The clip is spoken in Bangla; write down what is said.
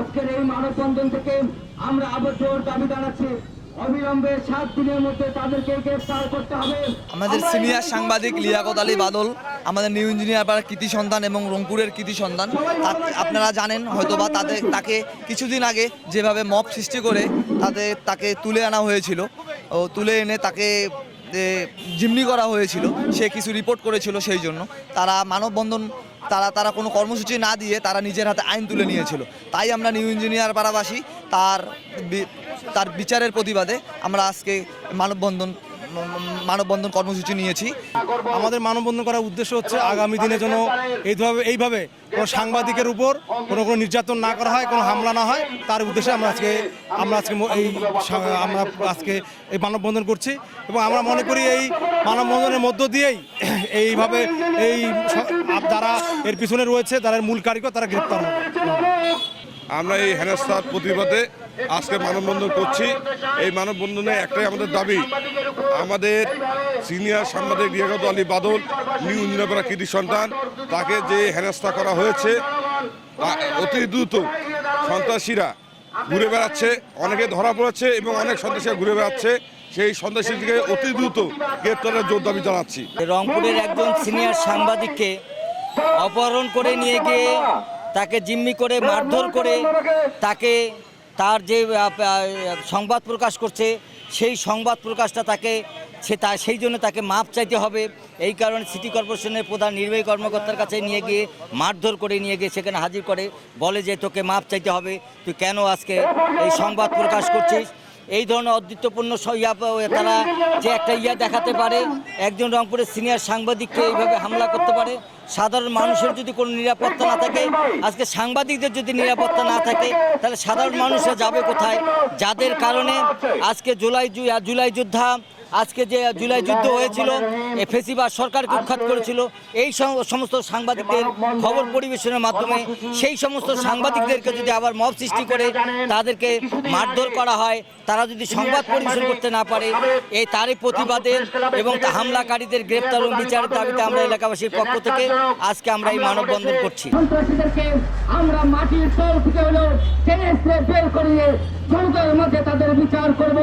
আজকের এই মানববন্ধন থেকে আমরা আবার জোর দাবি জানাচ্ছি। অবিলম্বে সাত দিনের মধ্যে তাদেরকে গ্রেফতার করতে হবে। আমাদের সিনিয়র সাংবাদিক লিয়াকত আলী বাদল আমাদের নিউ ইঞ্জিনিয়ার পাড়ার কৃতি সন্তান এবং রংপুরের কৃতি সন্তান। আপনারা জানেন হয়তোবা তাদের তাকে কিছুদিন আগে যেভাবে মপ সৃষ্টি করে তাদের তাকে তুলে আনা হয়েছিল। ও তুলে এনে তাকে এ, জিম্মি করা হয়েছিল। সে কিছু রিপোর্ট করেছিল সেই জন্য। তারা মানববন্ধন তারা তারা কোনো কর্মসূচি না দিয়ে তারা নিজের হাতে আইন তুলে নিয়েছিল। তাই আমরা নিউ ইঞ্জিনিয়ার পাড়াবাসী তার তার বিচারের প্রতিবাদে আমরা আজকে মানববন্ধন মানববন্ধন কর্মসূচি নিয়েছি। আমাদের মানববন্ধন করার উদ্দেশ্য হচ্ছে আগামী দিনে যেন এইভাবে এইভাবে কোনো সাংবাদিকের উপর কোনো কোনো নির্যাতন না করা হয়, কোনো হামলা না হয়। তার উদ্দেশ্যে আমরা আজকে আমরা আজকে এই আমরা আজকে এই মানববন্ধন করছি এবং আমরা মনে করি এই মানববন্ধনের মধ্য দিয়েই এইভাবে এই যারা এর পিছনে রয়েছে এর মূল কারিগর, তারা গ্রেপ্তার হবে। আমরা এই হেনস্থার প্রতিবাদে আজকে মানববন্ধন করছি। এই মানববন্ধনে একটাই আমাদের দাবি। আমাদের সিনিয়র সাংবাদিক রিয়াগত আলী বাদল, নিউ ইঞ্জিনিয়ারপাড়া কৃতি সন্তান, তাকে যে হেনস্থা করা হয়েছে অতি দ্রুত সন্ত্রাসীরা ঘুরে বেড়াচ্ছে। অনেকে ধরা পড়েছে এবং অনেক সন্ত্রাসীরা ঘুরে বেড়াচ্ছে। সেই সন্ত্রাসীকে অতি দ্রুত গ্রেপ্তারের জোর দাবি জানাচ্ছি। রংপুরের একজন সিনিয়র সাংবাদিককে অপহরণ করে নিয়ে গিয়ে তাকে জিম্মি করে, মারধর করে তাকে তার যে সংবাদ প্রকাশ করছে, সেই সংবাদ প্রকাশটা তাকে, সে তা, সেই জন্য তাকে মাপ চাইতে হবে। এই কারণে সিটি কর্পোরেশনের প্রধান নির্বাহী কর্মকর্তার কাছে নিয়ে গিয়ে মারধর করে নিয়ে গিয়ে সেখানে হাজির করে, বলে যে তোকে মাপ চাইতে হবে, তুই কেন আজকে এই সংবাদ প্রকাশ করছিস? এই ধরনের অদ্বিতীয়পূর্ণ তারা যে একটা ইয়া দেখাতে পারে, একজন রংপুরের সিনিয়র সাংবাদিককে এইভাবে হামলা করতে পারে, সাধারণ মানুষের যদি কোনো নিরাপত্তা না থাকে, আজকে সাংবাদিকদের যদি নিরাপত্তা না থাকে, তাহলে সাধারণ মানুষরা যাবে কোথায়? যাদের কারণে আজকে জুলাই জুলাই যোদ্ধা আজকে যে জুলাই যুদ্ধ হয়েছিল ফেসিবাদ সরকারকে উৎখাত করেছিল এই সম- সমস্ত সাংবাদিকদের খবর পরিবেশনের মাধ্যমে সেই সমস্ত সাংবাদিকদেরকে যদি আবার মব সৃষ্টি করে তাদেরকে মারধর করা হয় তারা যদি সংবাদ পরিবেশন করতে না পারে এই তারই প্রতিবাদে এবং হামলাকারীদের গ্রেপ্তার এবং বিচারের দাবিতে আমরা এলাকাবাসীর পক্ষ থেকে আজকে আমরা এই মানববন্ধন করছি। আমরা মাটির তল থেকে হলেও বের করিয়ে জনতার মধ্যে তাদের বিচার করব।